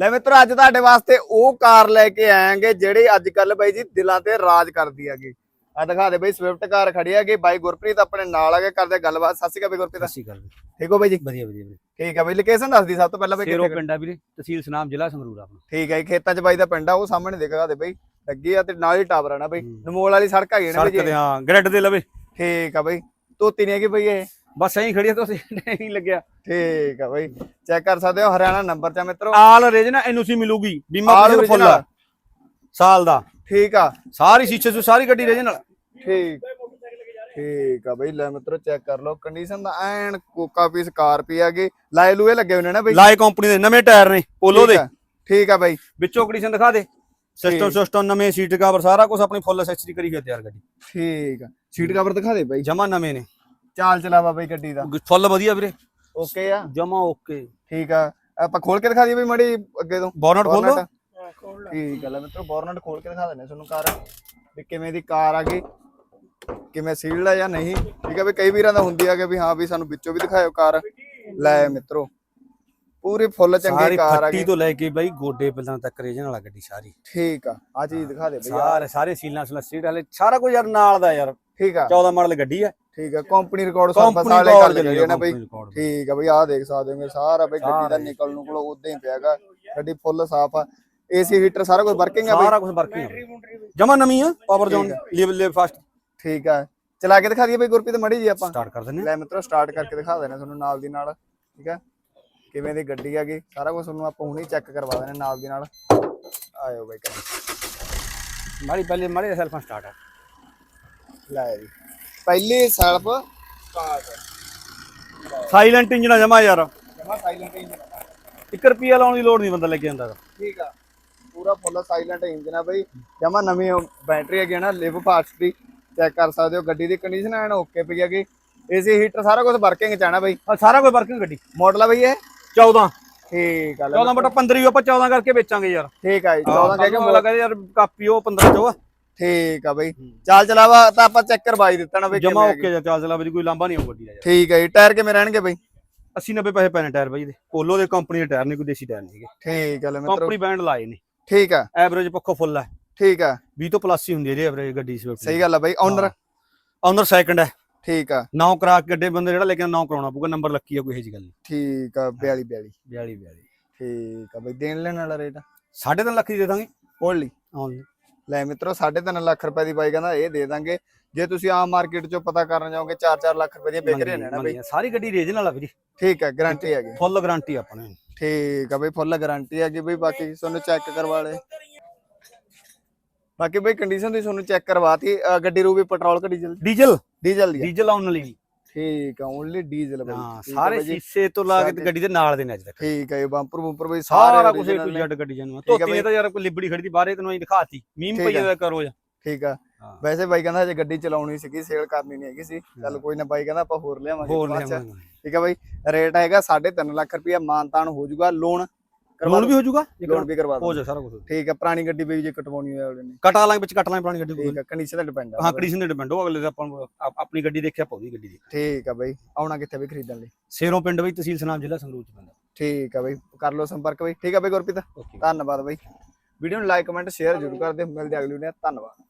ਲੈ ਮਿੱਤਰੋ ਅੱਜ ਤੁਹਾਡੇ ਵਾਸਤੇ ਉਹ ਕਾਰ ਲੈ ਕੇ ਆਏਗੇ ਜਿਹੜੀ ਅੱਜ ਕੱਲ ਬਾਈ ਜੀ ਦਿਲਾਂ ਤੇ ਰਾਜ ਕਰਦੀ ਹੈਗੀ। ਆ ਦਿਖਾ ਦੇ ਬਾਈ ਸਵਿਫਟ ਕਾਰ ਖੜੀ ਹੈਗੀ। ਬਾਈ ਗੁਰਪ੍ਰੀਤ ਆਪਣੇ ਨਾਲ ਆ ਕੇ ਕਰਦੇ ਗੱਲਬਾਤ। ਸਤਿ ਸ਼੍ਰੀ ਅਕਾਲ ਬਾਈ ਗੁਰਪ੍ਰੀਤ। ਸਸੀ ਗੱਲ ਠੀਕ ਹੋ ਬਾਈ ਜੀ? ਵਧੀਆ ਵਧੀਆ ਵੀਰੇ। ਠੀਕ ਆ ਬਾਈ ਲੋਕੇਸ਼ਨ ਦੱਸ ਦੀ ਸਭ ਤੋਂ ਪਹਿਲਾਂ ਬਾਈ ਸ਼ੇਰੋ ਪਿੰਡਾ ਵੀਰੇ ਤਹਿਸੀਲ ਸਨਾਮ ਜ਼ਿਲ੍ਹਾ ਸੰਗਰੂਰ ਆਪਣਾ। ਠੀਕ ਹੈ ਖੇਤਾਂ 'ਚ ਬਾਈ ਦਾ ਪਿੰਡ ਆ ਉਹ ਸਾਹਮਣੇ ਦਿਖਾ ਦੇ ਬਾਈ। ਲੱਗੀ ਆ ਤੇ ਨਾਲ ਹੀ ਟਾਵਰ ਆ ਨਾ ਬਾਈ। ਹੂੰ। ਨਮੋਲ ਵਾਲੀ ਸੜਕ ਹੈਗੀ ਨਾ ਬਾਈ ਸੜਕ ਤੇ ਹਾਂ ਗ੍ਰਿਡ ਦੇ ਲਵੇ। ਠੀਕ ਆ ਬਾਈ ਤੋਤੀ ਨਹੀਂ ਹੈਗੀ ਬਾਈ ਇਹ। ਬਸ ਐਂ ਖੜੀ ਆ ਤੁਸੀਂ ਨਹੀਂ ਲੱਗਿਆ। ਠੀਕ ਆ ਬਾਈ ਚੈੱਕ ਕਰ ਸਕਦੇ ਹੋ ਹਰਿਆਣਾ ਨੰਬਰ 'ਚ ਆ ਮਿੱਤਰੋ। ਆਲ ਰੇਜਨਾ ਐਨਓਸੀ ਮਿਲੂਗੀ ਬੀਮਾ ਪੂਰਾ ਫੁੱਲ। ਆ। ਸਾਲ ਦਾ। ਠੀਕ ਆ। ਸਾਰੀ ਸ਼ੀਸ਼ੇ ਤੋਂ ਸਾਰੀ ਗੱਡੀ ਰੇਜਨਲ ਠੀਕ। ਠੀਕ ਆ ਬਈ ਲੈ ਮਿੱਤਰੋ ਚੈੱਕ ਕਰ ਲਓ ਕੰਡੀਸ਼ਨ ਦਾ ਐਨ ਕੋਕਾ ਪੀਸ ਕਾਰ ਪੀ ਹੈਗੀ। ਲਾਏ ਲੂਏ ਲੱਗੇ ਹੋਏ ਨੇ ਨਾ ਬਈ। ਲਾਈ ਕੰਪਨੀ ਦੇ ਨਵੇਂ ਟਾਇਰ ਨੇ ਪੋਲੋ ਦੇ। ਠੀਕ ਆ, ਆ ਬਾਈ। ਵਿੱਚੋਂ ਕੰਡੀਸ਼ਨ ਦਿਖਾ ਦੇ। ਸਿਸਟਮ। ਸਿਸਟਮ ਨਵੇਂ ਸੀਟ ਕਵਰ ਸਾਰਾ ਕੁਝ ਆਪਣੀ ਫੁੱਲ ਐਕਸੈਸਰੀ ਕਰੀ ਹੋਈ ਆ ਤਿਆਰ ਗੱਡੀ। ਠੀਕ ਆ। ਸੀਟ ਕਵਰ ਦਿਖਾ ਦੇ ਬਾਈ। ਜਮਾ ਨਵੇਂ ਨੇ। ਚਾਲ ਚਲਾਵਾ ਬਾਈ ਗੱਡੀ ਦਾ। ਫੁੱਲ ਵਧੀਆ ਵੀਰੇ। ਓਕੇ ਆ? ਜਮਾ ਓਕੇ। ਠੀਕ ਆ। ਆਪਾਂ ਖੋਲ ਕੇ ਦਿਖਾ ਦਈਏ ਬਈ ਮੜੀ ਅੱਗੇ ਤੋਂ। ਬੋਨਟ ਖੋਲੋ। ਠੀਕ ਆ ਲੈ ਮਿੱਤਰੋ ਬੋਰਨਟ ਖੋਲ ਕੇ ਦਿਖਾ ਦਿੰਦੇ ਤੁਹਾਨੂੰ ਕਾਰ ਵੀ ਕਿਵੇਂ ਦੀ ਕਾਰ ਆ ਗਈ ਕਿਵੇਂ ਸੀਲਡ ਆ ਜਾਂ ਨਹੀਂ। ਠੀਕ ਆ ਵੀ ਕਈ ਵੀਰਾਂ ਦਾ ਹੁੰਦੀ ਆ ਕਿ ਵੀ ਹਾਂ ਵੀ ਸਾਨੂੰ ਵਿੱਚੋਂ ਵੀ ਦਿਖਾਇਓ ਕਾਰ। ਲੈ ਮਿੱਤਰੋ ਪੂਰੀ ਫੁੱਲ ਚੰਗੀ ਕਾਰ ਆ ਫੱਟੀ ਗਈ। ਤੋਂ ਲੈ ਕੇ ਬਾਈ ਗੋਡੇ ਪਹਿਲਾਂ ਤੱਕ ਰੇਜਨ ਵਾਲਾ ਗੱਡੀ ਸਾਰੀ। ਠੀਕ ਆ ਆ ਚੀਜ਼ ਦਿਖਾ ਦੇ ਬਈ। ਸਾਰੇ ਸਾਰੇ ਸੀਲਾਂ ਸਲਾ ਸੀਟ ਵਾਲੇ ਸਾਰਾ ਕੁਝ ਯਾਰ ਨਾਲ ਦਾ ਯਾਰ। ਠੀਕ ਆ। 14 ਮਾਡਲ ਗੱਡੀ ਆ। ਠੀਕ ਆ ਕੰਪਨੀ ਰਿਕਾਰਡ ਸਰਵਿਸ ਵਾਲੇ ਕਾਲ ਕਰ ਨਾ ਬਈ। ਠੀਕ ਆ ਬਈ ਆਹ ਦੇਖ ਸਕਦੇ ਹੋਗੇ ਸਾਰਾ ਬਈ ਗੱਡੀ ਦਾ ਹੀ। ਨਿਕਲ ਨੂੰ ਕੋਲ ਉਦਾਂ ਹੀ ਪਿਆਗਾ ਗੱਡੀ ਫੁੱਲ ਸਾਫ਼ ਆ। ਏਸੀ ਹੀਟਰ ਸਾਰਾ ਕੁਝ ਵਰਕਿੰਗ ਆ ਬਈ? ਸਾਰਾ ਕੁਝ ਵਰਕਿੰਗ ਜਮਾ ਨਵੀਂ ਆ ਪਾਵਰ ਜ਼ੋਨ ਲਿਵ ਲਿਵ ਫਾਸਟ ਠੀਕ ਆ। ਚਲਾ ਕੇ ਦਿਖਾ ਦਈਏ ਬਈ ਗੁਰਪ੍ਰੀਤ ਮੜੀ ਜੀ ਆਪਾਂ। ਸਟਾਰਟ ਕਰ ਦਿੰਨੇ ਲੈ ਮਿੱਤਰੋ ਸਟਾਰਟ ਕਰਕੇ ਦਿਖਾ ਦੇਣਾ ਤੁਹਾਨੂੰ ਨਾਲ ਦੀ ਨਾਲ। ਠੀਕ ਆ? ਕਿਵੇਂ ਦੀ ਗੱਡੀ ਹੈਗੀ? ਸਾਰਾ ਕੁਝ ਤੁਹਾਨੂੰ ਆਪਾਂ ਹੁਣੇ ਚੈੱਕ ਕਰਵਾ ਦੇਣਾ ਨਾਲ ਦੀ ਨਾਲ। ਆਇਓ ਬਈ ਮਾੜੀ ਪਹਿਲੇ ਮਾੜੀ ਸੈਲਫਾਂ ਸਟਾਰਟ ਆ। ਲੈ ਜੀ। ਪਹਿਲੀ ਸੈਲਫ ਸਟਾਰਟ ਸਾਇਲੈਂਟ ਇੰਜਨ ਆ ਜਮਾ ਯਾਰ। ਜਮਾ ਸਾਇਲੈਂਟ ਇੰਜਨ 1 ਰੁਪਿਆ ਲਾਉਣ ਦੀ ਲੋੜ ਨਹੀਂ ਬੰਦਾ ਲੈ ਕੇ ਜਾਂਦਾ। ਠੀਕ ਆ। ਪੂਰਾ ਫੁੱਲ ਸਾਇਲੈਂਟ ਇੰਜਨ ਆ ਬਈ। ਜਮਾ ਨਵੀਂ ਬੈਟਰੀ ਹੈਗੀ ਨਾ ਲਿਵ ਫਾਸਟ ਦੀ। ਚੈੱਕ ਕਰ ਸਕਦੇ ਹੋ ਗੱਡੀ ਦੀ ਕੰਡੀਸ਼ਨ ਐਨ ਓਕੇ ਪਈ ਹੈਗੀ। ਏਸੀ ਹੀਟਰ ਸਾਰਾ ਕੁਝ ਵਰਕਿੰਗ ਚ ਆਣਾ ਬਈ। ਸਾਰਾ ਕੁਝ ਵਰਕਿੰਗ ਗੱਡੀ। ਮਾਡਲ ਆ ਬਈ ਇਹ? 14 ਠੀਕ ਆ ਲੈ 14 ਬਟਾ 15 ਹੀ ਆਪਾਂ 14 ਕਰਕੇ ਵੇਚਾਂਗੇ ਯਾਰ। ਠੀਕ ਆ ਜੀ 14 ਕਹਿ ਕੇ ਅਗਲਾ ਕਹਿੰਦੇ ਯਾਰ ਕਾਪੀ ਉਹ 15 ਚੋਂ ਆ। ਠੀਕ ਆ ਬਈ। ਚੱਲ ਚਲਾਵਾ ਤਾਂ ਆਪਾਂ ਚੈੱਕ ਕਰਵਾਈ ਦਿੱਤਾ ਨਾ ਬਈ ਜਮਾ। ਓਕੇ ਚੱਲ ਚਲਾ ਵੀ ਕੋਈ ਲਾਂਭਾ ਨਹੀਂ ਆਉ ਗੱਡੀ ਦਾ ਯਾਰ। ਠੀਕ ਹੈ ਜੀ ਟਾਇਰ ਕਿਵੇਂ ਰਹਿਣਗੇ ਬਈ? 80 90 ਪੈਸੇ ਪੈਣੇ ਟਾਇਰ ਬਾਈ ਦੇ ਪੋਲੋ ਦੇ ਕੰਪਨੀ ਦੇ ਟਾਇਰ ਨੇ ਕੋਈ ਦੇਸੀ ਟਾਇਰ ਨਹੀਂ ਹੈਗੇ। ਠੀਕ ਹੈ ਲੈ ਮਿੱਤਰੋ। ਕੰਪਨੀ ਬੈਂਡ ਲਾਏ ਨੇ। ਠੀਕ ਆ। ਐਵਰੇਜ ਪੱਖੋਂ ਫੁੱਲ ਹੈ ਠੀਕ ਆ। 20 ਤੋਂ ਪਲੱਸ ਹੀ ਹੁੰਦੀ ਹੈ ਜੀ ਐਵਰੇਜ ਗੱਡੀ ਸਵਿਫਟ ਸਹੀ ਗੱਲ ਆ ਬਈ ਓਨਰ ਓਨਰ ਸੈਕੰਡ ਹੈ ਠੀਕ ਆ। ਨੌ ਕਰਾ ਕੇ ਗੱਡੇ ਬੰਦੇ ਜਿਹੜਾ ਲੈ ਕੇ ਨੌ ਕਰਾਉਣਾ ਪਊਗਾ ਨੰਬਰ ਲੱਕੀ ਆ ਕੋਈ ਇਹੋ ਜਿਹੀ ਗੱਲ ਨਹੀਂ। ਠੀਕ ਆ 42 42 42 42 ਠੀਕ ਆ ਬਈ ਦੇਣ ਲੈਣ ਵਾਲਾ ਰੇਟ ਸਾਢੇ ਤਿੰਨ ਲੱਖ ਦੀ ਦੇ ਦਾਂਗੇ। ਓਨਲੀ ਆਉਣ ਲੈ ਮਿੱਤਰੋ 3.5 ਲੱਖ ਰੁਪਏ ਦੀ ਬਾਈ ਕਹਿੰਦਾ ਇਹ ਦੇ ਦਾਂਗੇ। ਜੇ ਤੁਸੀਂ ਆਮ ਮਾਰਕੀਟ ਚੋਂ ਪਤਾ ਕਰਨ ਜਾਓਗੇ 4-4 ਲੱਖ ਰੁਪਏ ਦੀਆਂ ਵਿਕ ਰਹੀਆਂ ਨੇ ਨਾ ਬਈ। ਸਾਰੀ ਗੱਡੀ ਰੇਜ ਨਾਲ ਆ ਵੀਰੇ। ਠੀਕ ਆ ਗਾਰੰਟੀ ਹੈਗੀ। ਫੁੱਲ ਗਾਰੰਟੀ ਆਪਣੇ। ਠੀਕ ਆ ਬਈ ਫੁੱਲ ਗਾਰੰਟੀ ਹੈਗੀ ਬਈ। ਬਾਕੀ ਤੁਹਾਨੂੰ ਚੈੱਕ ਕਰਵਾ ਲੈ ਬਾਕੀ ਬਈ ਕੰਡੀਸ਼ਨ ਦੀ ਤੁਹਾਨੂੰ ਚੈੱਕ ਕਰਵਾਤੀ ਗੱਡੀ ਰੂ ਵੀ ਪੈਟਰੋਲ ਕਿ ਡੀਜ਼ਲ? ਡੀਜ਼ਲ? ਡੀਜ਼ਲ ਦੀ। ਡੀਜ਼ਲ ਆਉਣ ਲਈ ਠੀਕ ਆ ਓਨਲੀ ਡੀਜ਼ਲ ਬਈ ਹਾਂ ਠੀਕ ਆ ਸਾਰੇ ਬਾਈ ਜੀ। ਸ਼ੀਸ਼ੇ ਤੋਂ ਲਾ ਕੇ ਤੇ ਗੱਡੀ ਦੇ ਨਾਲ ਦੇ ਨੇ ਅੱਜ ਤੱਕ ਠੀਕ ਹੈ ਇਹ ਬੰਪਰ ਬੰਪਰ ਬਈ ਸਾਰਾ ਕੁਝ original ਟੂ ਨੇ। ਜੱਡ ਗੱਡੀ ਜਾਨੂੰ ਠੀਕ ਆ ਧੋਤੀ ਨੇ ਬਾਈ। ਤਾਂ ਯਾਰ ਕੋਈ ਲਿਬੜੀ ਖੜੀ ਦੀ ਬਾਹਰੇ ਤੈਨੂੰ ਅਸੀਂ ਦਿਖਾਤੀ ਮੀਮ ਠੀਕ ਪਈ ਆ। ਜਾਂਦਾ ਕਰੋ ਜਾ ਠੀਕ ਆ ਹਾਂ। ਵੈਸੇ ਬਾਈ ਕਹਿੰਦਾ ਹਜੇ ਗੱਡੀ ਚਲਾਉਣੀ ਸੀਗੀ ਸੇਲ ਕਰਨੀ ਨਹੀਂ ਹੈਗੀ ਸੀ ਚੱਲ ਕੋਈ ਨਾ ਬਾਈ ਕਹਿੰਦਾ ਆਪਾਂ ਹੋਰ ਲਿਆਵਾਂਗੇ ਹੋਰ ਬਾਅਦ ਚ। ਲਿਆਵਾਂਗੇ ਠੀਕ ਆ ਬਾਈ ਰੇਟ ਹੈਗਾ 3.5 ਲੱਖ ਰੁਪਇਆ ਮਾਨਤਾਨ ਹੋ ਜਾਊਗਾ ਲੋਨ ਲੋਨ ਵੀ ਹੋ ਜਾਊਗਾ? ਲੋਨ ਵੀ ਕਰਵਾ ਹੋ ਜਾ ਸਾਰਾ ਕੁਝ ਠੀਕ ਆ ਪੁਰਾਣੀ ਗੱਡੀ ਵੀ ਜੇ ਕਟਵਾਉਣੀ ਹੋਵੇ ਅਗਲੇ ਨੇ। ਕਟਾ ਲਾਂਗੇ ਵਿੱਚ ਕਟ ਲਾਂਗੇ ਪੁਰਾਣੀ ਗੱਡੀ ਠੀਕ ਆ ਕੰਡੀਸ਼ਨ ਤੇ ਡਿਪੈਂਡ ਆ ਹਾਂ ਕੰਡੀਸ਼ਨ ਤੇ ਡਿਪੈਂਡ ਹੋ ਅਗਲੇ ਦਾ ਆਪਾਂ ਆਪਣੀ ਗੱਡੀ ਦੇਖਿਆ ਪਾਉਦੀ ਗੱਡੀ ਦੀ ਠੀਕ ਆ ਬਾਈ ਆਉਣਾ ਕਿੱਥੇ ਵੀ ਖਰੀਦਣ ਲਈ? ਸੇਰੋਂ ਪਿੰਡ ਵਿੱਚ ਤਹਿਸੀਲ ਸਨਾਮ ਜ਼ਿਲ੍ਹਾ ਸੰਗਰੂਰ ਚ ਪੈਂਦਾ। ਠੀਕ ਆ ਬਾਈ ਕਰ ਲਓ ਸੰਪਰਕ ਬਾਈ। ਠੀਕ ਆ ਬਾਈ ਗੁਰਪ੍ਰੀਤ ਧੰਨਵਾਦ ਬਾਈ। ਵੀਡੀਓ ਨੂੰ ਲਾਈਕ ਕਮੈਂਟ ਸ਼ੇਅਰ ਜ਼ਰੂਰ ਕਰ ਦਿਓ। ਮਿਲਦੇ ਅਗਲੀ ਵੀਡੀਓ। ਧੰਨਵਾਦ।